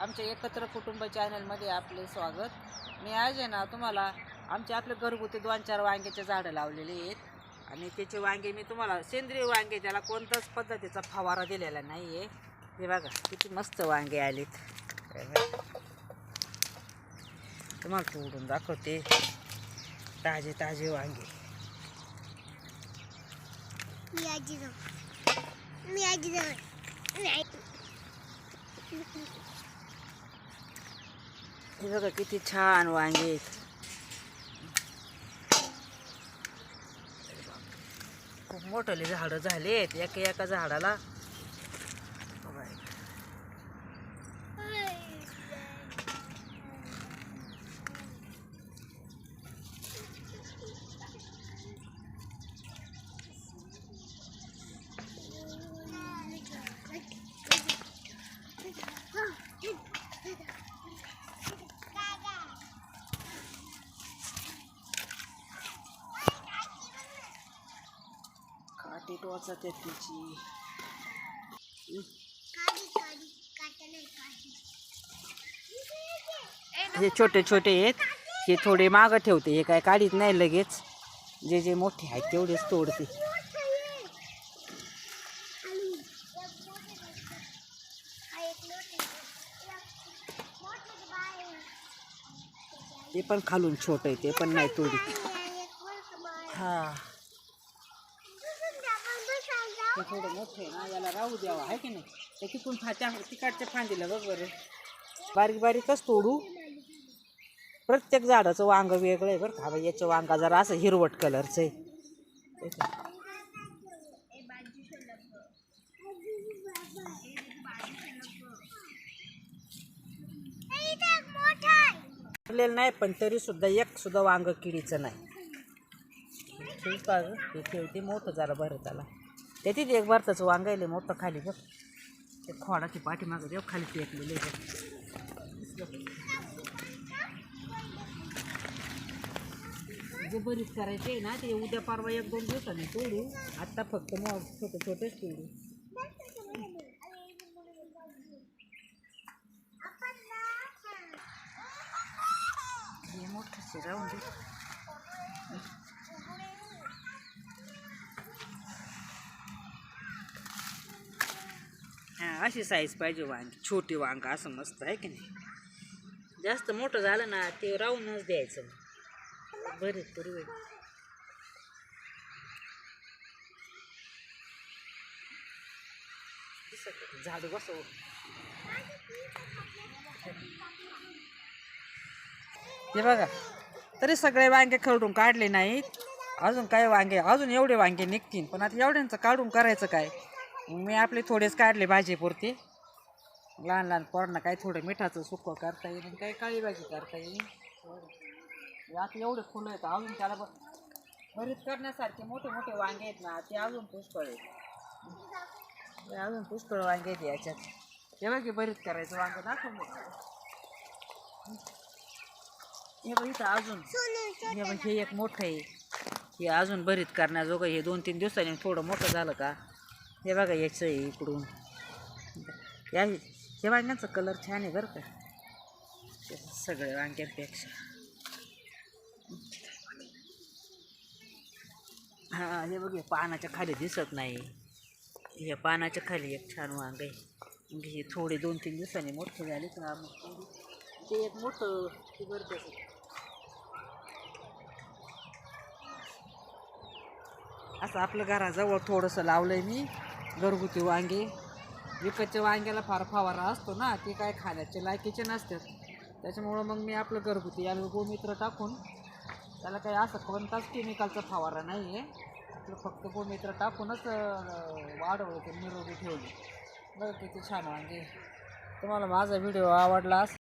आमच्या एकत्र कुटुंब चॅनलमध्ये आपले स्वागत. मी आज आहे ना तुम्हाला आमचे आपले घरगुती दोन चार वांग्याचे झाडं लावलेले आहेत. आणि त्याचे वांगे मी तुम्हाला सेंद्रिय वांगे त्याला कोणताच पद्धतीचा फवारा दिलेला नाही आहे हे बघा किती मस्त वांगे आलेत. तुम्हाला तोडून दाखवते. ताजे ताजे वांगे. मी आजी जाऊ. मी आजी जाऊ. हे बघा किती छान वांगे आहेत खूप मोठले झाडं झालेत. एका एका झाडाला बघा. काटे टोचत आहेत त्याची हे छोटे छोटे आहेत. हे थोडे मागं ठेवते. हे काय काढीत नाही लगेच. जे जे मोठे आहेत तेवढेच तोडते. ते पण खालून छोट आहे. ते पण नाही तोडी हा. ते थोडं मोठं आहे ना याला राहू द्यावं आहे की नाही? ते तिकून फाच्या तिकडच्या फांदीला बघ बरं. बारीक बारीकच तोडू. प्रत्येक झाडाचं वांग वेगळं आहे बरं का याच्या याचं वांगा जरा असं हिरवट कलरचं आहे. हे नाही पण तरी सुद्धा एक सुद्धा वांग किडीचं नाही. ठेवते मोठं जरा बरं त्याला एक भरताचं वांग आहे मोठं खाली बघ. ते खोडाची पाठीमागं देव खाली टेकलेले जे बरीच करायचे ना ते उद्या परवा एक दोन दिवसांनी तोडू. आत्ता फक्त मग छोटे छोटेच तोडू. हे मोठं राहून दे. अशी साईज पाहिजे वांगी छोटी वांग असं मस्त आहे की नाही? जास्त मोठं झालं ना ते राहूनच द्यायचं बरं तरी होईल झाडू बसव. हे बघा तरी सगळे वांगे खरडून काढले नाहीत. अजून काय वांगे? अजून एवढे वांगे निघतील पण आता एवढ्यांचं काढून करायचं काय? मी आपले थोडेच काढले भाजीपुरते लहान लहान पोरांना काय थोडं मिठाचं सुकं करता येईल आणि काही काळी भाजी करता येईल आता एवढे फुलं आहेत अजून त्याला ब- भरीत करण्यासारखे मोठे मोठे वांगे आहेत ना ते अजून पुष्कळ आहेत. हे अजून पुष्कळ वांगे आहेत याच्यात. हे बघ भरीत करायचं वांगं दाखव मग. हे बघ इथं अजून. हे बघ हे एक मोठं आहे. हे अजून भरीत करण्याजोगं हे दोन तीन दिवसांनी थोडं मोठं झालं का? हे बघा याचं आहे इकडून. या हे वांग्यांचा कलर छान आहे बरं का. ते सगळे वांग्यांपेक्षा. हां हे बघ हे पानाच्या खाली दिसत नाही. हे पानाच्या खाली एक छान वांग आहे. हे थोडे दोन तीन दिवसांनी मोठे झाले तर मग ते एक मोठं बरं असं आपलं घराजवळ थोडंसं लावलं आहे मी. घरगुती वांगे. विकतच्या वांग्याला फार फवारा असतो ना ते काय खाण्याचे लायकीचे नसतात. त्याच्यामुळं मग मी आपलं घरगुती याला गोमित्र टाकून त्याला काही असं कोणताच केमिकलचा फवारा नाही आहे आपलं फक्त गोमित्र टाकूनच वाढवलं ते निरोगी ठेवली. बरं किती छान वांगे. तुम्हाला माझा व्हिडिओ आवडला